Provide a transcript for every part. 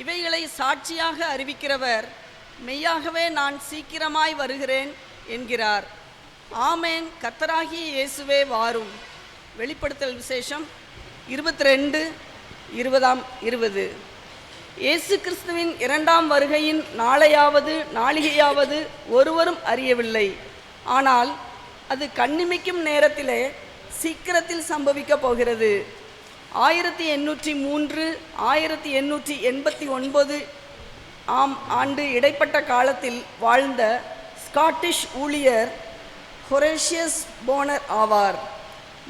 இவைகளை சாட்சியாக அறிவிக்கிறவர் மெய்யாகவே நான் சீக்கிரமாய் வருகிறேன் என்கிறார். ஆமேன். கத்தராகிய இயேசுவே வாரும். வெளிப்படுத்தல் விசேஷம் இருபத்தி ரெண்டு இருபதாம் இருபது. இயேசு கிறிஸ்துவின் இரண்டாம் வருகையின் நாளையாவது நாளிகையாவது ஒருவரும் அறியவில்லை. ஆனால் அது கண்ணிமைக்கும் நேரத்திலே சீக்கிரத்தில் சம்பவிக்கப் போகிறது. ஆயிரத்தி எண்ணூற்றி மூன்று ஆயிரத்தி எண்ணூற்றி எண்பத்தி ஒன்பது ஆம் ஆண்டு இடைப்பட்ட காலத்தில் வாழ்ந்த ஸ்காட்டிஷ் ஊழியர் ஹொரேஷியஸ் போனர் ஆவார்.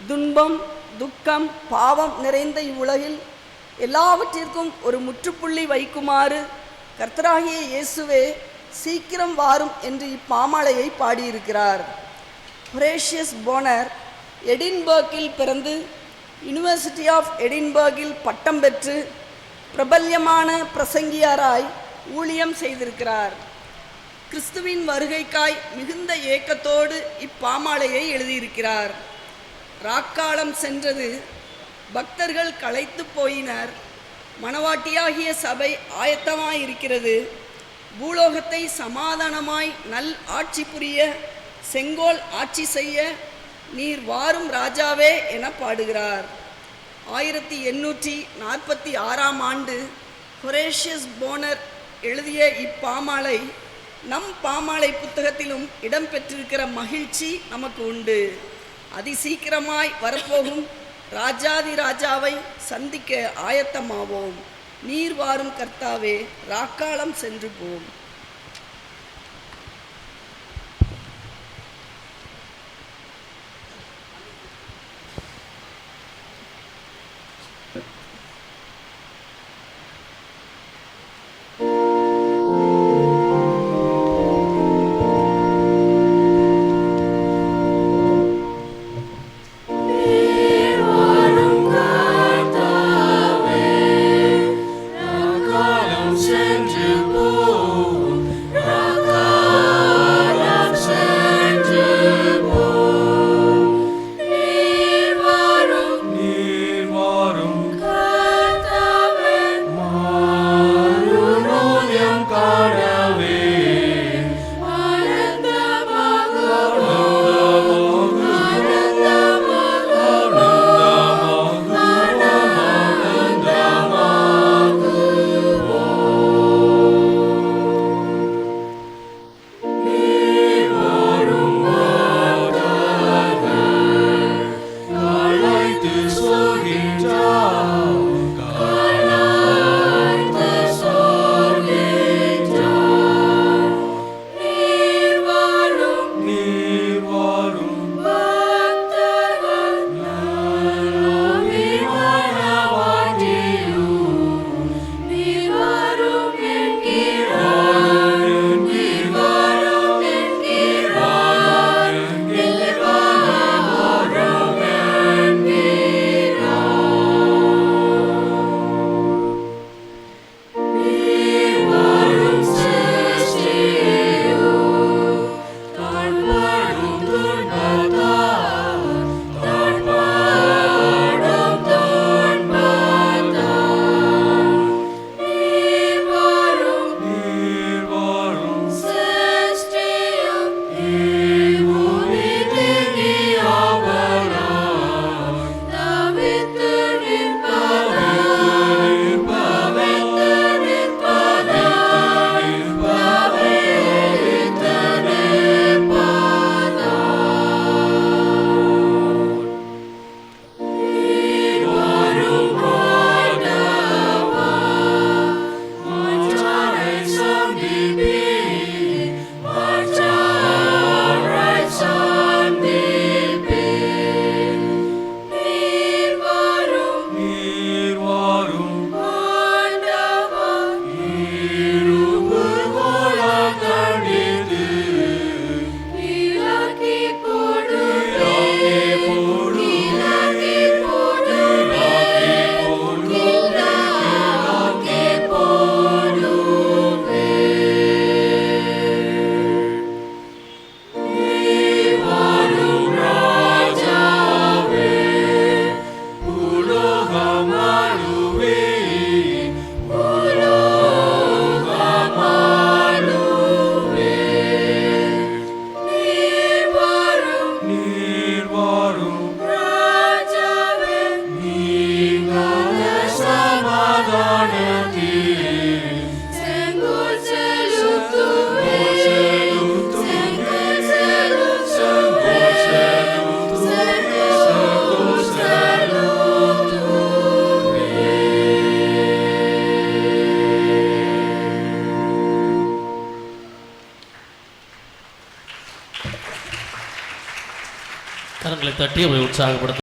துன்பம் துக்கம் பாவம் நிறைந்த இவ்வுலகில் எல்லாவற்றிற்கும் ஒரு முற்றுப்புள்ளி வைக்குமாறு கர்த்தராகிய இயேசுவே சீக்கிரம் வாரும் என்று இப்பாமாலையை பாடியிருக்கிறார். ஹொரேஷியஸ் போனர் எடின்பர்க்கில் பிறந்து யுனிவர்சிட்டி ஆஃப் எடின்பர்கில் பட்டம் பெற்று பிரபல்யமான பிரசங்கியாராய் ஊழியம் செய்திருக்கிறார். கிறிஸ்துவின் வருகைக்காய் மிகுந்த ஏக்கத்தோடு இப்பாமாலையை எழுதியிருக்கிறார். ராக்காலம் சென்றது பக்தர்கள் களைத்து போயினர். மணவாட்டியாகிய சபை ஆயத்தமாயிருக்கிறது. பூலோகத்தை சமாதானமாய் நல் ஆட்சி புரிய செங்கோல் ஆட்சி செய்ய நீர் வாரும் ராஜாவே என பாடுகிறார். ஆயிரத்தி எண்ணூற்றி நாற்பத்தி ஆறாம் ஆண்டு ஹொரேஷியஸ் போனர் எழுதிய இப்பாமாலை நம் பாமாலை புத்தகத்திலும் இடம்பெற்றிருக்கிற மகிழ்ச்சி நமக்கு உண்டு. அதிசீக்கிரமாய் வரப்போகும் ராஜாதி ராஜாவை சந்திக்க ஆயத்தமாவோம். நீர் வாரும் கர்த்தாவே ராக்காலம் சென்று போம் சென்று போம். கரங்களை தட்டி அவரை உற்சாகப்படுத்த